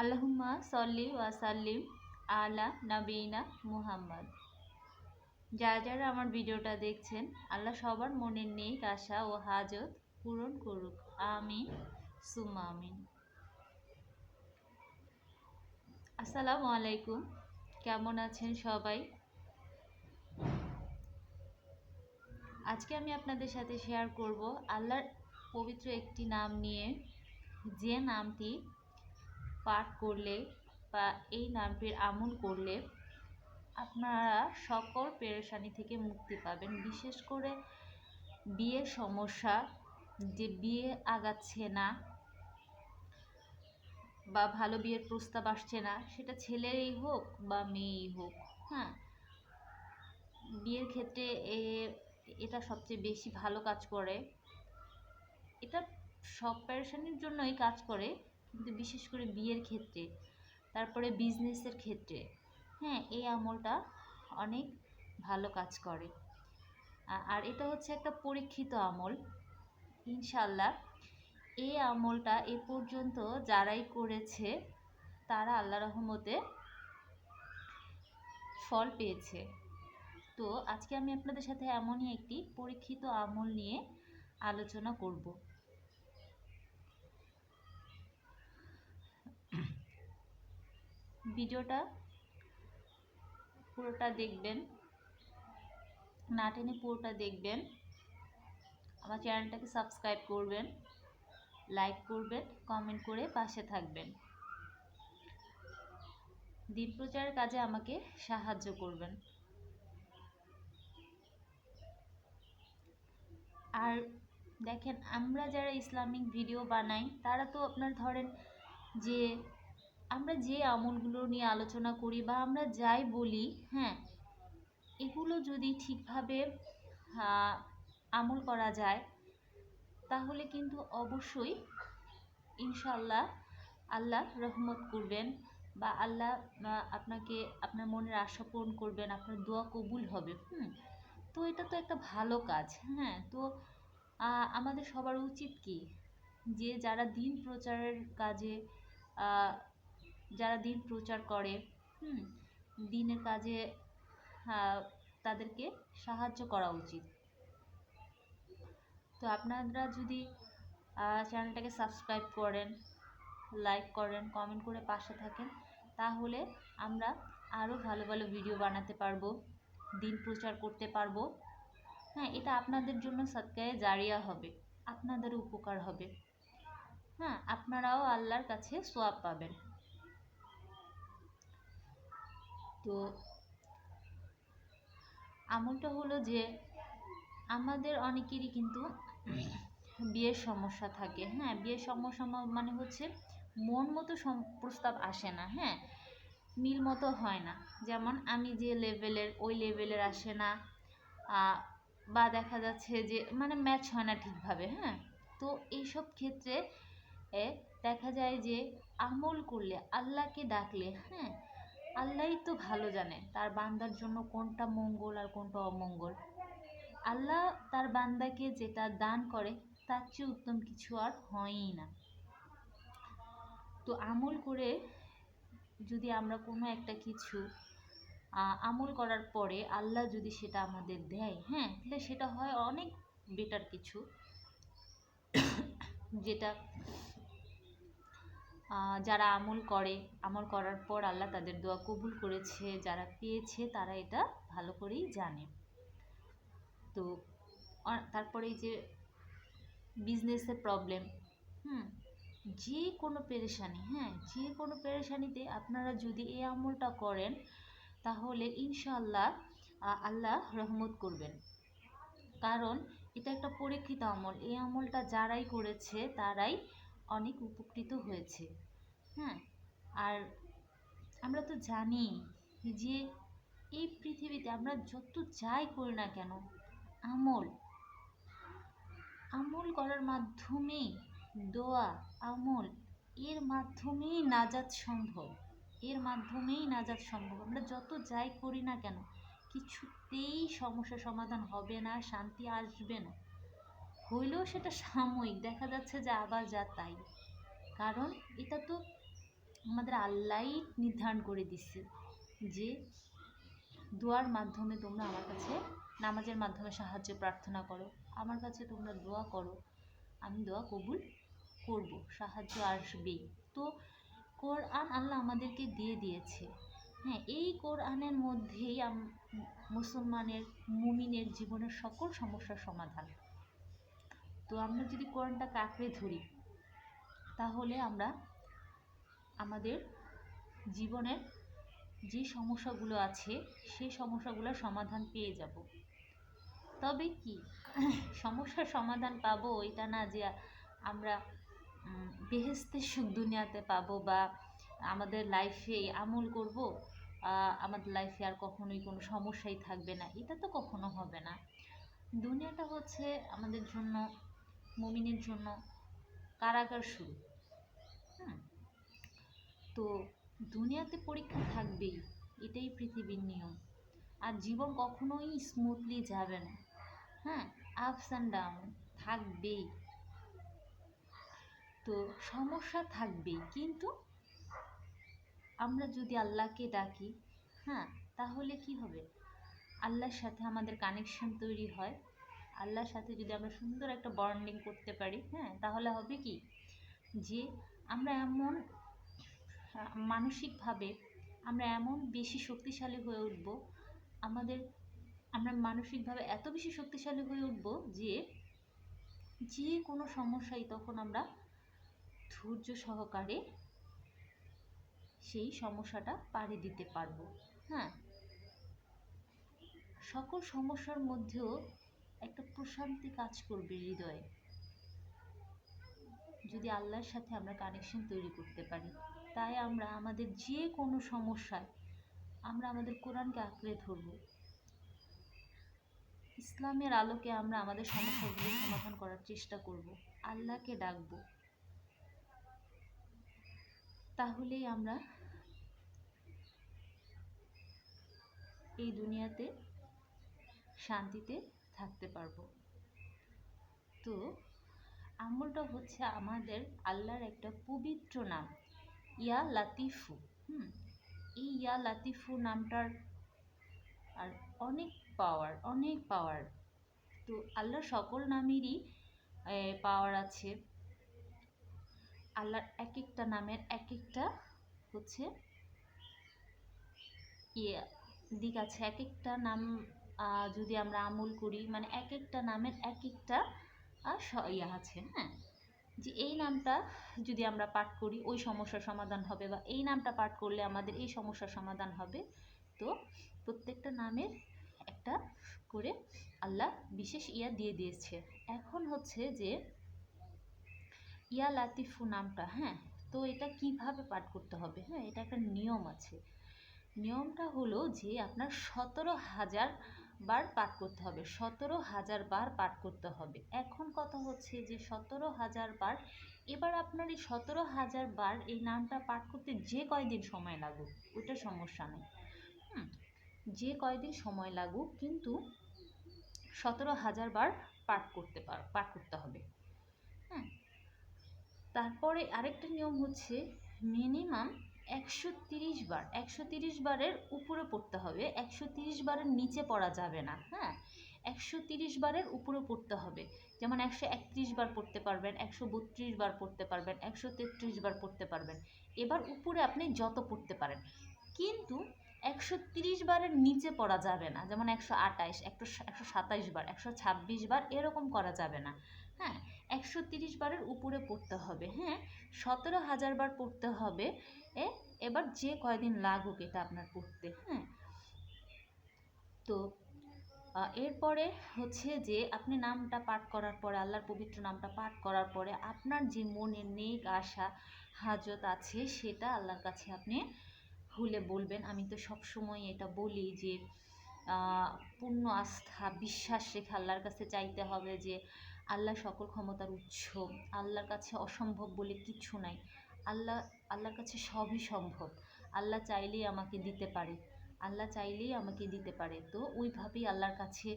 আল্লাহুম্মা সল্লি ওয়াসাল্লিম আলা নবীনা মুহাম্মদ। যারা যারা আমার ভিডিওটা দেখছেন, আল্লাহ সবার মনের নেক আশা ও হাজত পূরণ করুক। আমিন, সুম্মা আমিন। আসসালামু আলাইকুম। কেমন আছেন সবাই? আজকে আমি আপনাদের সাথে শেয়ার করব আল্লাহর পবিত্র একটি নাম নিয়ে। যে নামটি পাঠ করলে বা এই নামটির আমল করলে আপনারা সকল পেরেশানি থেকে মুক্তি পাবেন। বিশেষ করে বিয়ের সমস্যা, যে বিয়ে আগাচ্ছে না বা ভালো বিয়ের প্রস্তাব আসছে না, সেটা ছেলেরই হোক বা মেয়েই হোক হ্যাঁ? বিয়ের ক্ষেত্রে এ, এটা সবচেয়ে বেশি ভালো কাজ করে। এটা সব প্যারেশানির জন্যই কাজ করে। কিন্তু বিশেষ করে বিয়ের ক্ষেত্রে, তারপরে বিজনেসের ক্ষেত্রে হ্যাঁ এই আমলটা অনেক ভালো কাজ করে। আর এটা হচ্ছে একটা পরীক্ষিত আমল ইনশাল্লাহ এই আমলটা এ পর্যন্ত যারাই করেছে, তারা আল্লাহ রহমতে ফল পেয়েছে। তো আজকে আমি আপনাদের সাথে এমনই একটি পরীক্ষিত আমল নিয়ে আলোচনা করব। ভিডিওটা পুরোটা দেখবেন, না টেনে পুরোটা দেখবেন। আমার চ্যানেলটাকে সাবস্ক্রাইব করবেন, লাইক করবেন, কমেন্ট করে পাশে থাকবেন। দিন প্রচারের কাজে আমাকে সাহায্য করবেন। আর দেখেন, আমরা যারা ইসলামিক ভিডিও বানাই, তারা তো আপনার ধরেন যে আমরা যে আমলগুলো নিয়ে আলোচনা করি বা আমরা যাই বলি হ্যাঁ এগুলো যদি ঠিকভাবে আমল করা যায়, তাহলে কিন্তু অবশ্যই ইনশাল্লাহ আল্লাহ রহমত করবেন বা আল্লাহ আপনাকে আপনার মনের আশা পূরণ করবেন, আপনার দোয়া কবুল হবে, হুম। তো এটা তো একটা ভালো কাজ হ্যাঁ। তো আমাদের সবার উচিত কি? যে যারা দিন প্রচারের কাজে যারা দিন প্রচার করে, হুম, দিনের কাজে তাদেরকে সাহায্য করা উচিত। তো আপনারা যদি চ্যানেলটাকে সাবস্ক্রাইব করেন, লাইক করেন, কমেন্ট করে পাশে থাকেন, তাহলে আমরা আরও ভালো ভালো ভিডিও বানাতে পারব, দিন প্রচার করতে পারব। হ্যাঁ এটা আপনাদের জন্য সৎকায়ে জারিয়া হবে আপনাদের উপকার হবে। হ্যাঁ আপনারাও আল্লাহর কাছে সোয়াব পাবেন। তো আমলটা হলো যে আমাদের অনেকেরই কিন্তু বিয়ের সমস্যা থাকে। হ্যাঁ বিয়ের সমস্যা মানে হচ্ছে মন মতো প্রস্তাব আসে না। হ্যাঁ মিল মতো হয় না। যেমন আমি যে লেভেলের, ওই লেভেলের আসে না। বা দেখা যাচ্ছে যে মানে ম্যাচ হয় না ঠিকভাবে। হ্যাঁ তো এইসব ক্ষেত্রে দেখা যায় যে আমল করলে, আল্লাহকে ডাকলে হ্যাঁ আল্লাহই তো ভালো জানে তার বান্দার জন্য কোনটা মঙ্গল আর কোনটা অমঙ্গল। আল্লাহ তার বান্দাকে যেটা দান করে, তার চেয়ে উত্তম কিছু আর হয়ই না। তো আমল করে যদি আমরা কোনো একটা কিছু আমল করার পরে আল্লাহ যদি সেটা আমাদের দেয় হ্যাঁ তাহলে সেটা হয় অনেক বেটার কিছু। যেটা যারা আমল করে, আমল করার পর আল্লাহ তাদের দোয়া কবুল করেছে, যারা পেয়েছে তারা এটা ভালো করেই জানে। তো তারপরে এই যে বিজনেসের প্রবলেম হুম, যে কোনো পেরেশানি হ্যাঁ যে কোনো পেরেশানিতে আপনারা যদি এই আমলটা করেন, তাহলে ইনশাল্লাহ আল্লাহ রহমত করবেন। কারণ এটা একটা পরীক্ষিত আমল, এই আমলটা যারাই করেছে তারাই অনেক উপকৃত হয়েছে। হ্যাঁ আর আমরা তো জানি যে এই পৃথিবীতে আমরা যত যাই করি না কেন, আমল আমল করার মাধ্যমেই, দোয়া, আমল, এর মাধ্যমেই নাজাত সম্ভব। এর মাধ্যমেই নাজাত সম্ভব। আমরা যত যাই করি না কেন, কিছুতেই সমস্যা সমাধান হবে না, শান্তি আসবে না। হইলেও সেটা সাময়িক। দেখা যাচ্ছে যে আবার যা তাই। কারণ এটা তো আমাদের আল্লাহই নির্ধারণ করে দিচ্ছে যে দোয়ার মাধ্যমে তোমরা আমার কাছে নামাজের মাধ্যমে সাহায্য, প্রার্থনা করো। আমার কাছে তোমরা দোয়া করো। আমি দোয়া কবুল করব। সাহায্য আসবেই। তো কোরআন আল্লাহ আমাদেরকে দিয়ে দিয়েছে। হ্যাঁ এই কোরআনের মধ্যেই মুসলমানের মুমিনের জীবনের সকল সমস্যার সমাধান। তো আমরা যদি কোরআনটাকে আঁকড়ে ধরি, তাহলে আমরা আমাদের জীবনের যে সমস্যাগুলো আছে, সেই সমস্যাগুলোর সমাধান পেয়ে যাব। তবে কি? সমস্যার সমাধান পাবো এটা না যে আমরা বেহেস্তের সুখ দুনিয়াতে পাবো বা আমাদের লাইফে আমল করব আমাদের লাইফে আর কখনোই কোনো সমস্যাই থাকবে না। এটা তো কখনো হবে না। দুনিয়াটা হচ্ছে আমাদের জন্য মুমিনের জন্য কারাগার শুরু। হুম। তো দুনিয়াতে পরীক্ষা থাকবেই, এটাই পৃথিবীর নিয়ম। আর জীবন কখনোই স্মুথলি যাবে না। হ্যাঁ আপস অ্যান্ড ডাউন থাকবেই। তো সমস্যা থাকবেই, কিন্তু আমরা যদি আল্লাহকে ডাকি হ্যাঁ তাহলে কি হবে? আল্লাহর সাথে আমাদের কানেকশন তৈরি হয়। আল্লাহর সাথে যদি আমরা সুন্দর একটা বন্ডিং করতে পারি হ্যাঁ তাহলে হবে কি? যে আমরা এমন, মানসিকভাবে আমরা এমন বেশি শক্তিশালী হয়ে উঠব, আমাদের, আমরা মানসিকভাবে এত বেশি শক্তিশালী হয়ে উঠব যে যে কোনো সমস্যাই তখন আমরা ধৈর্য সহকারে সেই সমস্যাটা পাড়ি দিতে পারব হ্যাঁ। সকল সমস্যার মধ্যেও একটা প্রশান্তি কাজ করবে হৃদয়ে। যদি আল্লাহর সাথে আমরা কানেকশন তৈরি করতে পারি, তাই আমরা আমাদের যে কোনো সমস্যায় আমরা আমাদের কোরআনকে আঁকড়ে ধরব। ইসলামের আলোকে আমরা আমাদের সমস্যাগুলো সমাধান করার চেষ্টা করব, আল্লাহকে ডাকবো। তাহলেই আমরা এই দুনিয়াতে শান্তিতে থাকতে পারব। তো আমলটা হচ্ছে আমাদের আল্লাহর একটা পবিত্র নাম, ইয়া লাতিফু। হুম, এই ইয়া লাতিফু নামটার আর অনেক পাওয়ার অনেক পাওয়ার তো আল্লাহর সকল নামেরই পাওয়ার আছে। আল্লাহর এক একটা নামের এক একটা হচ্ছে ইয়ে দিক আছে এক একটা নাম যদি আমরা আমল করি মানে এক একটা নামের এক একটা ইয়ে আছে হ্যাঁ? যে এই নামটা যদি আমরা পাঠ করি, ওই সমস্যার সমাধান হবে বা এই নামটা পাঠ করলে আমাদের এই সমস্যার সমাধান হবে। তো প্রত্যেকটা নামের একটা করে আল্লাহ বিশেষ ইয়া দিয়ে দিয়েছে। এখন হচ্ছে যে ইয়া লাতিফু নামটা হ্যাঁ? তো এটা কীভাবে পাঠ করতে হবে? হ্যাঁ এটা একটা নিয়ম আছে। নিয়মটা হলো যে আপনার সতেরো হাজার বার পাঠ করতে হবে, সতেরো হাজার বার পাঠ করতে হবে। এখন কথা হচ্ছে যে, সতেরো হাজার বার, এবার আপনার এই সতেরো হাজার বার এই নামটা পাঠ করতে যে কয়দিন সময় লাগুক ওটা সমস্যা নেই। হুম, যে কয়দিন সময় লাগুক, কিন্তু সতেরো হাজার বার পাঠ করতে পার, পাঠ করতে হবে। হ্যাঁ তারপরে আরেকটা নিয়ম হচ্ছে মিনিমাম একশো তিরিশ বার, একশো তিরিশ বারের উপরে পড়তে হবে, একশো তিরিশ বারের নিচে পড়া যাবে না হ্যাঁ? একশো তিরিশ বারের উপরে পড়তে হবে। যেমন একশো একত্রিশ বার পড়তে পারবেন, একশো বত্রিশ বার পড়তে পারবেন, একশো তেত্রিশ বার পড়তে পারবেন। এবার উপরে আপনি যত পড়তে পারেন। কিন্তু একশো তিরিশ বারের নিচে পড়া যাবে না, যেমন একশো আটাইশ একশো একশো সাতাইশ বার, একশো ছাব্বিশ বার এরকম করা যাবে না হ্যাঁ? একশো তিরিশ বারের উপরে পড়তে হবে হ্যাঁ? সতেরো হাজার বার পড়তে হবে এ, এবার যে কয়দিন লাগুক এটা আপনার পড়তে হ্যাঁ? তো এরপরে হচ্ছে যে আপনি নামটা পাঠ করার পরে, আল্লাহর পবিত্র নামটা পাঠ করার পরে আপনার যে মনে নেক আশা, হাজত আছে সেটা আল্লাহর কাছে আপনি ভুলে বলবেন। আমি তো সবসময় এটা বলি যে পূর্ণ আস্থা, বিশ্বাস রেখে আল্লাহর কাছে চাইতে হবে যে, আল্লাহ সকল ক্ষমতার উৎস, আল্লাহর কাছে অসম্ভব বলে কিছু নাই। আল্লাহ, আল্লাহর কাছে সবই সম্ভব। আল্লাহ চাইলেই আমাকে দিতে পারে। আল্লাহ চাইলেই আমাকে দিতে পারে। তো ওইভাবেই আল্লাহর কাছে,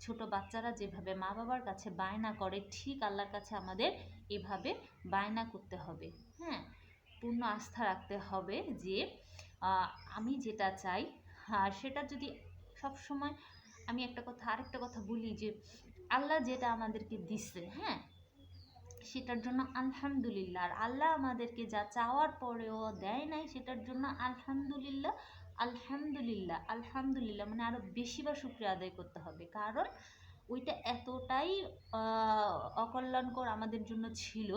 ছোট বাচ্চারা যেভাবে মা বাবার কাছে বায়না করে, ঠিক আল্লাহর কাছে আমাদের এভাবে বায়না করতে হবে। হ্যাঁ? পূর্ণ আস্থা রাখতে হবে যে আমি যেটা চাই, আর সেটা যদি সব সময় আমি একটা কথা, আরেকটা কথা বলি যে, আল্লাহ যেটা আমাদেরকে দিচ্ছে হ্যাঁ? সেটার জন্য আলহামদুলিল্লাহ। আর আল্লাহ আমাদেরকে যা চাওয়ার পরেও দেয় নাই, সেটার জন্য আলহামদুলিল্লাহ আলহামদুলিল্লাহ আলহামদুলিল্লাহ মানে আরও বেশিবার শুক্রিয়া আদায় করতে হবে। কারণ ওইটা এতটাই অকল্যাণকর আমাদের জন্য ছিল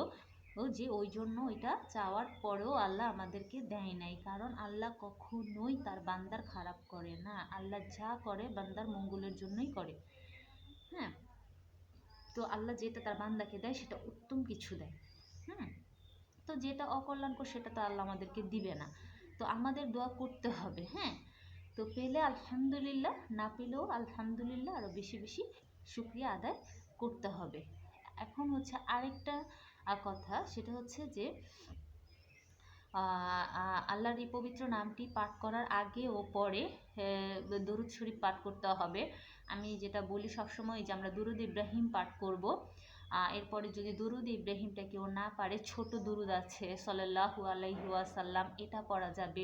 ও যে ওই জন্য ওইটা চাওয়ার পরেও আল্লাহ আমাদেরকে দেয় নাই। কারণ আল্লাহ কখনোই তার বান্দার খারাপ করে না। আল্লাহ যা করে বান্দার মঙ্গলের জন্যই করে। হ্যাঁ? তো আল্লাহ যেটা তার বান্দাকে দেয়, সেটা উত্তম কিছু দেয়। হুম? তো যেটা অকল্যাণকর, সেটা তো আল্লাহ আমাদেরকে দিবে না। তো আমাদের দোয়া করতে হবে হ্যাঁ? তো পেলে আলহামদুলিল্লাহ, না পেলেও আলহামদুলিল্লাহ আরও বেশি বেশি শুক্রিয়া আদায় করতে হবে। এখন হচ্ছে আরেকটা কথা, সেটা হচ্ছে যে আল্লাহর এই পবিত্র নামটি পাঠ করার আগে ও পরে দরুদ শরীফ পাঠ করতে হবে। আমি যেটা বলি সবসময় যে আমরা দুরুদ ইব্রাহিম পাঠ করব। এরপরে যদি দুরুদ ইব্রাহিমটা কেউ না পারে, ছোট দুরুদ আছে সল্লাহু আলাইহি এটা পড়া যাবে।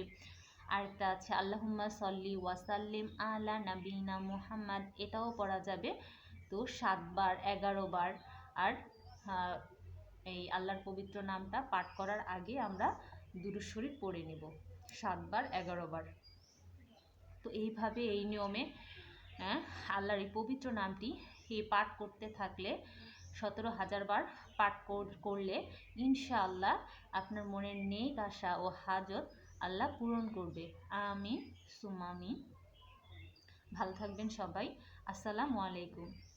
আরেকটা আছে, আল্লাহুম্মা সল্লি ওয়াসাল্লিম আলা নাবিনা মুহাম্মদ, এটাও পড়া যাবে। তো সাতবার এগারো বার, আর এই আল্লাহর পবিত্র নামটা পাঠ করার আগে আমরা দুরুদ শরীফ পড়ে নেব। সাতবার এগারো বার তো এইভাবে এই নিয়মে আল্লাহর এই পবিত্র নামটি এই পাঠ করতে থাকলে, সতেরো হাজার বার পাঠ কর- করলে ইনশাআল্লাহ আপনার মনের নেক আশা ও হাজত আল্লাহ পূরণ করবে। আমি সুমামি ভালো থাকবেন সবাই। আসসালামু আলাইকুম।